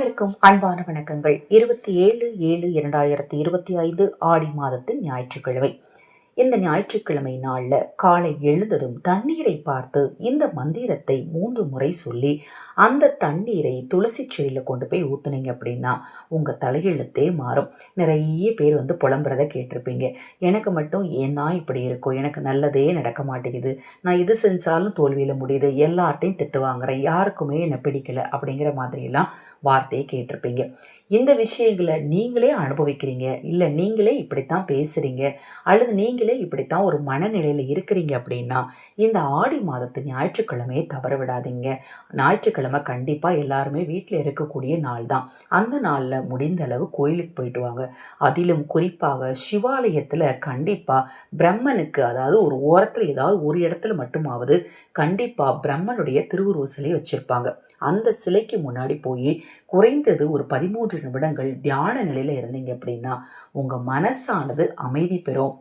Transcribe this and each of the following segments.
அனைவருக்கும் அன்பான வணக்கங்கள். இருபத்தி ஏழு ஏழு இரண்டாயிரத்தி இருபத்தி ஐந்து ஆடி மாதத்தின் ஞாயிற்றுக்கிழமை. இந்த ஞாயிற்றுக்கிழமை நாளில் காலை எழுந்ததும் தண்ணீரை பார்த்து இந்த மந்திரத்தை மூன்று முறை சொல்லி அந்த தண்ணீரை துளசி செடியில் கொண்டு போய் ஊற்றுனீங்க அப்படின்னா உங்கள் தலையெழுத்தே மாறும். நிறைய பேர் வந்து புலம்புறதை கேட்டிருப்பீங்க. எனக்கு மட்டும் ஏன் தான் இப்படி இருக்கும் எனக்கு நல்லதே நடக்க மாட்டேங்குது. நான் இது செஞ்சாலும் தோல்வியில் முடியுது. எல்லார்ட்டையும் திட்டு வாங்குறேன். யாருக்குமே என்னை பிடிக்கல அப்படிங்கிற மாதிரியெல்லாம் வார்த்தையை கேட்டிருப்பீங்க. இந்த விஷயங்களை நீங்களே அனுபவிக்கிறீங்க. இல்லை நீங்களே இப்படித்தான் பேசுகிறீங்க அல்லது நீங்களே இப்படித்தான் ஒரு மனநிலையில் இருக்கிறீங்க அப்படின்னா இந்த ஆடி மாதத்து ஞாயிற்றுக்கிழமையை தவற விடாதீங்க. ஞாயிற்றுக்கிழமை கண்டிப்பாக எல்லாருமே வீட்டில் இருக்கக்கூடிய நாள் தான். அந்த நாளில் முடிந்த அளவு கோயிலுக்கு போயிட்டு வாங்க. அதிலும் குறிப்பாக சிவாலயத்தில் கண்டிப்பாக பிரம்மனுக்கு அதாவது ஒரு ஓரத்தில் ஏதாவது ஒரு இடத்துல மட்டுமாவது கண்டிப்பாக பிரம்மனுடைய திருவுருவ சிலை வச்சுருப்பாங்க. அந்த சிலைக்கு முன்னாடி போய் குறைந்தது ஒரு பதிமூன்று நிமிடங்கள் தியான நிலையில் இருந்தீங்க அப்படின்னா உங்கள் மனசானது அமைதி பெறும்.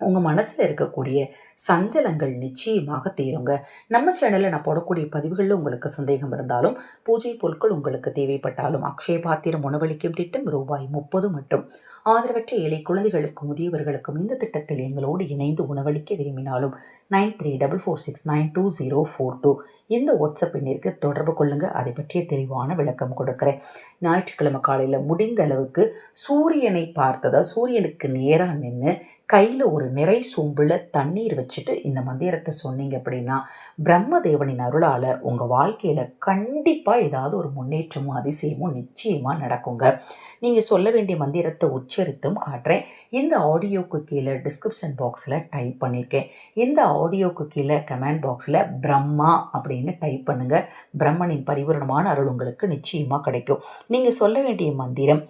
உங்கள் மனசில் இருக்கக்கூடிய சஞ்சலங்கள் நிச்சயமாக தீருங்க. நம்ம சேனலில் நான் போடக்கூடிய பதிவுகளில் உங்களுக்கு சந்தேகம் இருந்தாலும் பூஜை பொருட்கள் உங்களுக்கு தேவைப்பட்டாலும் அக்ஷய பாத்திரம் உணவளிக்கும் திட்டம் ரூபாய் முப்பது மட்டும். ஆதரவற்ற ஏழை குழந்தைகளுக்கும் முதியவர்களுக்கும் இந்த திட்டத்தில் எங்களோடு இணைந்து உணவளிக்க விரும்பினாலும் nine three double four six nine two zero four two இந்த வாட்ஸ்அப் எண்ணிற்கு தொடர்பு கொள்ளுங்கள் அதை பற்றிய தெளிவான விளக்கம் கொடுக்குறேன். ஞாயிற்றுக்கிழமை காலையில் முடிந்த அளவுக்கு சூரியனை பார்த்ததா சூரியனுக்கு நேராக நின்று கையில் ஒரு நிறை சொம்பில் தண்ணீர் வச்சுட்டு இந்த மந்திரத்தை சொன்னீங்க அப்படின்னா பிரம்மதேவனின் அருளால் உங்கள் வாழ்க்கையில் கண்டிப்பாக ஏதாவது ஒரு முன்னேற்றமும் அதிசயமும் நிச்சயமாக நடக்குங்க. நீங்கள் சொல்ல வேண்டிய மந்திரத்தை உச்சரித்தும் காட்டுறேன். இந்த ஆடியோக்கு கீழே டிஸ்கிரிப்ஷன் பாக்ஸில் டைப் பண்ணியிருக்கேன் இந்த ஆடியோக்கு கீழே கமெண்ட் பாக்ஸில் பிரம்மா அப்படின்னு டைப் பண்ணுங்கள் பிரம்மனின் பரிபூரணமான அருள் உங்களுக்கு நிச்சயமாக கிடைக்கும். நீங்கள் சொல்ல வேண்டிய மந்திரம்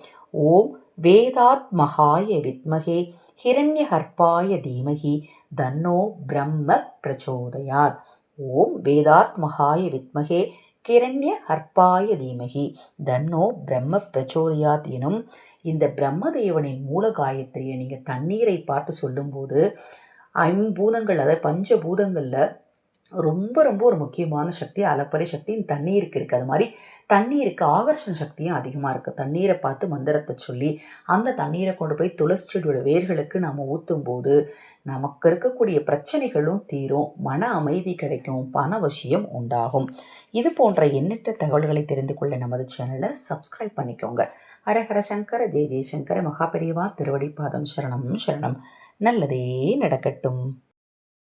ஓம் வேதாத்மகாய வித்மகே ஹிரண்யகர்ப்பாய தீமகி தன்னோ பிரம்ம பிரச்சோதயாத். ஓம் வேதாத்மகாய வித்மகே கிரண்ய ஹர்ப்பாய தீமகி தன்னோ பிரம்ம பிரச்சோதயாத் எனும் இந்த பிரம்மதேவனின் மூல காயத்ரியை நீங்கள் தண்ணீரை பார்த்து சொல்லும்போது ஐம்பூதங்கள் அதாவது பஞ்சபூதங்களில் ரொம்ப ரொம்ப ஒரு முக்கியமான சக்தி அலப்பறை சக்தி தண்ணீருக்கு இருக்குது அது மாதிரி தண்ணீருக்கு ஆகர்ஷண சக்தியும் அதிகமாக இருக்குது தண்ணீரை பார்த்து மந்திரத்தை சொல்லி அந்த தண்ணீரை கொண்டு போய் துளசி செடியோட வேர்களுக்கு நம்ம ஊற்றும் போது நமக்கு இருக்கக்கூடிய பிரச்சனைகளும் தீரும். மன அமைதி கிடைக்கும். பண வசியம் உண்டாகும். இது போன்ற எண்ணற்ற தகவல்களை தெரிந்து கொள்ள நமது சேனலை சப்ஸ்கிரைப் பண்ணிக்கோங்க. ஹரஹர சங்கர ஜெய் ஜெய்சங்கர மகாபெரியவா திருவடிப்பாதம் சரணம் சரணம். நல்லதே நடக்கட்டும்.